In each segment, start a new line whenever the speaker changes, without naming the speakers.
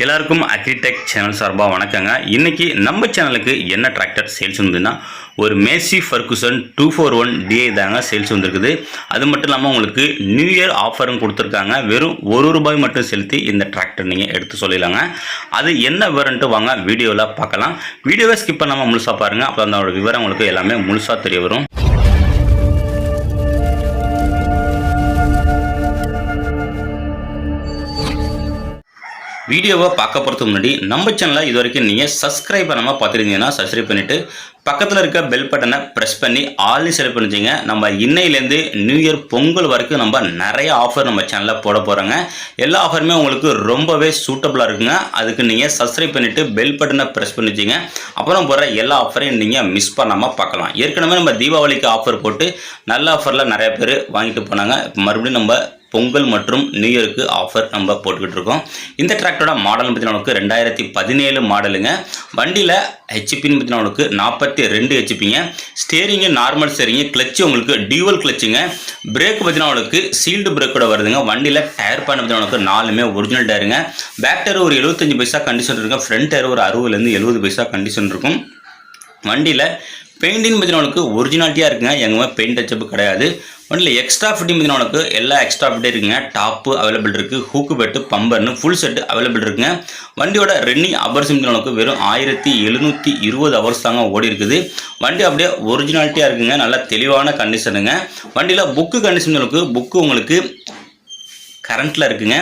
எல்லாருக்கும் agritech channel சார்பாக வணக்கங்க. இன்றைக்கி நம்ம சேனலுக்கு என்ன டிராக்டர் சேல்ஸ் வந்ததுன்னா ஒரு Massey Ferguson two four one DI தாங்க சேல்ஸ் வந்திருக்குது. அது மட்டும் இல்லாமல் உங்களுக்கு நியூ இயர் ஆஃபரும் கொடுத்துருக்காங்க. வெறும் ஒரு ரூபாய் மட்டும் செலுத்தி இந்த டிராக்டர் நீங்கள் எடுத்து சொல்லிடலாங்க அது என்ன விவரம்ட்டு வாங்க வீடியோவில் பார்க்கலாம். வீடியோவை ஸ்கிப் பண்ணாமல் முழுசாக பாருங்கள் அப்போ அதோட விவரம் உங்களுக்கு எல்லாமே முழுசாக தெரிய வரும். வீடியோவை பார்க்க போகிறதுக்கு முன்னாடி நம்ம சேனலை இது வரைக்கும் நீங்கள் சப்ஸ்கிரைப் பண்ணாமல் பார்த்துருந்தீங்கன்னா சப்ஸ்கிரைப் பண்ணிவிட்டு பக்கத்தில் இருக்க பெல் பட்டனை ப்ரெஸ் பண்ணி ஆல்னு செலக்ட் பண்ணிச்சிங்க நம்ம இன்னையிலேருந்து நியூ இயர் பொங்கல் வரைக்கும் நம்ம நிறைய ஆஃபர் நம்ம சேனலில் போட போகிறோங்க எல்லா ஆஃபருமே உங்களுக்கு ரொம்பவே சூட்டபுளாக இருக்குங்க. அதுக்கு நீங்கள் சப்ஸ்கிரைப் பண்ணிவிட்டு பெல் பட்டனை ப்ரெஸ் பண்ணிச்சிங்க அப்புறம் போகிற எல்லா ஆஃபரையும் நீங்கள் மிஸ் பண்ணாமல் பார்க்கலாம். ஏற்கனவே நம்ம தீபாவளிக்கு ஆஃபர் போட்டு நல்ல ஆஃபரில் நிறைய பேர் வாங்கிட்டு போனாங்க. மறுபடியும் நம்ம பொங்கல் மற்றும் நியூ இயருக்கு ஆஃபர் நம்ம போட்டுக்கிட்டு இருக்கோம். இந்த டிராக்டரோட மாடல் பற்றினவனுக்கு ரெண்டாயிரத்தி பதினேழு மாடலுங்க வண்டியில் ஹெச்பின்னு பற்றினவனுக்கு நாற்பத்தி ரெண்டு ஹெச்பிங்க ஸ்டேரிங்கு நார்மல் ஸ்டேரிங்கு கிளச்சு உங்களுக்கு டியூவல் கிளச்சுங்க பிரேக் பார்த்தீங்கன்னா உங்களுக்கு சீல்டு பிரேக்கோட வருதுங்க. வண்டியில் டயர் பேன் பார்த்தீங்கன்னா உங்களுக்கு நாலுமே ஒரிஜினல் டயருங்க பேக் டயர் ஒரு எழுபத்தஞ்சு பைசா கண்டிஷன் இருக்கும் ஃப்ரண்ட் டயர் ஒரு அறுபதுலேருந்து எழுபது பைசா கண்டிஷன் இருக்கும். வண்டியில் பெயிண்டிங் பார்த்தீங்கன்னா ஒரிஜினாலிட்டியாக இருக்குங்க. எங்கேயுமே பெயிண்ட் டச்சப் கிடையாது. வண்டியில் எக்ஸ்ட்ரா ஃபிட்டிங் பார்த்தீங்கன்னா எல்லா எக்ஸ்ட்ரா ஃபிட்டே இருக்குங்க. டாப்பு அவைலபிள் இருக்குது ஹூக்கு பெட்டு பம்பர்னு ஃபுல் செட்டு அவைலபிள் இருக்குங்க. வண்டியோட ரன்னிங் அவர்ஸ் பார்த்தீங்கன்னா வெறும் ஆயிரத்தி எழுநூற்றி இருபது அவர்ஸ் தாங்க ஓடி இருக்குது. வண்டி அப்படியே ஒரிஜினாலிட்டியாக இருக்குங்க. நல்ல தெளிவான கண்டிஷனுங்க வண்டியில் புக்கு கண்டிஷன் புக்கு உங்களுக்கு கரண்ட்டில் இருக்குங்க.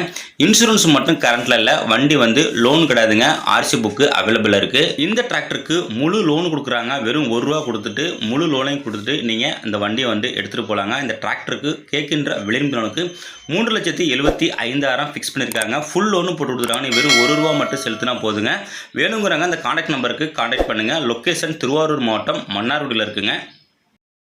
இன்சூரன்ஸ் மட்டும் கரண்ட்டில் இல்லை. வண்டி வந்து லோன் கிடையாதுங்க. ஆர்சி புக்கு அவைலபிளாக இருக்குது இந்த டிராக்டருக்கு முழு லோன் கொடுக்குறாங்க. வெறும் ஒரு ரூபா கொடுத்துட்டு முழு லோனையும் கொடுத்துட்டு நீங்கள் இந்த வண்டியை வந்து எடுத்துகிட்டு போகலாங்க இந்த டிராக்டருக்கு கேட்கின்ற விளிம்புகளுக்கு மூன்று லட்சத்தி எழுபத்தி ஐந்தாயிரம் ஃபிக்ஸ் பண்ணியிருக்காங்க. ஃபுல் லோனும் போட்டு கொடுத்துருக்காங்க. வெறும் ஒரு ரூபா மட்டும் செலுத்தினா போதுங்க. வேணுங்கிறாங்க அந்த காண்டாக்ட் நம்பருக்கு காண்டாக்ட் பண்ணுங்கள் லொக்கேஷன் திருவாரூர் மாவட்டம் மன்னார்குடியில் இருக்குங்க.